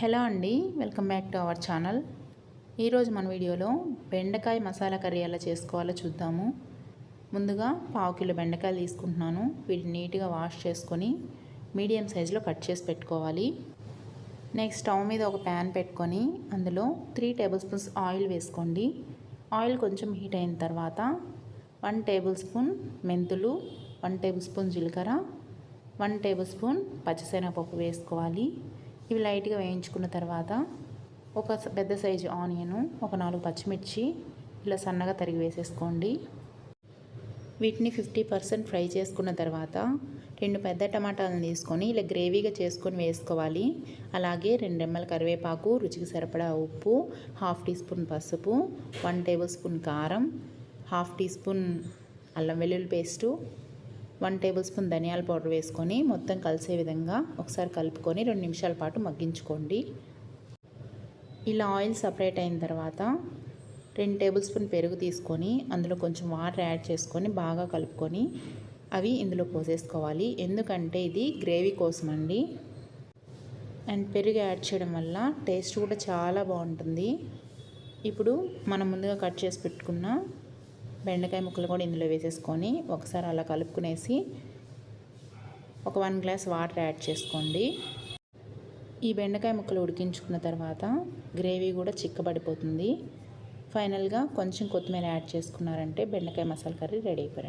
Hello అండి welcome back to our channel. ఈరోజు మన వీడియోలో బెండకాయ మసాలా కర్రీ ఎలా చేసుకోవాలో చూద్దాము. ముందుగా పావు కిలో బెండకాయలు తీసుకుంటున్నాను. వీటిని నీట్గా వాష్ చేసుకొని మీడియం సైజులో కట్ చేసి పెట్టుకోవాలి. నెక్స్ట్ స్టవ్ మీద ఒక ప్యాన్ పెట్టుకొని అందులో త్రీ టేబుల్ స్పూన్స్ ఆయిల్ వేసుకోండి. ఆయిల్ కొంచెం హీట్ అయిన తర్వాత వన్ టేబుల్ స్పూన్ మెంతులు వన్ టేబుల్ స్పూన్ జీలకర్ర వన్ టేబుల్ స్పూన్ పచ్చిశనగపప్పు వేసుకోవాలి. ఇవి లైట్గా వేయించుకున్న తర్వాత ఒక పెద్ద సైజు ఆనియను ఒక నాలుగు పచ్చిమిర్చి ఇలా సన్నగా తరిగి వేసేసుకోండి. వీటిని ఫిఫ్టీ పర్సెంట్ ఫ్రై చేసుకున్న తర్వాత రెండు పెద్ద టమాటాలను తీసుకొని ఇలా గ్రేవీగా చేసుకొని వేసుకోవాలి. అలాగే రెండు రెమ్మల కరివేపాకు రుచికి సరిపడా ఉప్పు హాఫ్ టీ స్పూన్ పసుపు వన్ టేబుల్ స్పూన్ కారం హాఫ్ టీ స్పూన్ అల్లం వెల్లుల్లి పేస్టు వన్ టేబుల్ స్పూన్ ధనియాల పౌడర్ వేసుకొని మొత్తం కలిసే విధంగా ఒకసారి కలుపుకొని రెండు నిమిషాల పాటు మగ్గించుకోండి. ఇలా ఆయిల్ సపరేట్ అయిన తర్వాత రెండు టేబుల్ స్పూన్ పెరుగు తీసుకొని అందులో కొంచెం వాటర్ యాడ్ చేసుకొని బాగా కలుపుకొని అవి ఇందులో పోసేసుకోవాలి. ఎందుకంటే ఇది గ్రేవీ కోసం అండి అండ్ పెరుగు యాడ్ చేయడం వల్ల టేస్ట్ కూడా చాలా బాగుంటుంది. ఇప్పుడు మనం ముందుగా కట్ చేసి పెట్టుకున్న బెండకాయ ముక్కలు కూడా ఇందులో వేసేసుకొని ఒకసారి అలా కలుపుకునేసి ఒక వన్ గ్లాస్ వాటర్ యాడ్ చేసుకోండి. ఈ బెండకాయ ముక్కలు ఉడికించుకున్న తర్వాత గ్రేవీ కూడా చిక్కబడిపోతుంది. ఫైనల్గా కొంచెం కొత్తిమీర యాడ్ చేసుకున్నారంటే బెండకాయ మసాలా కర్రీ రెడీ అయిపోయారు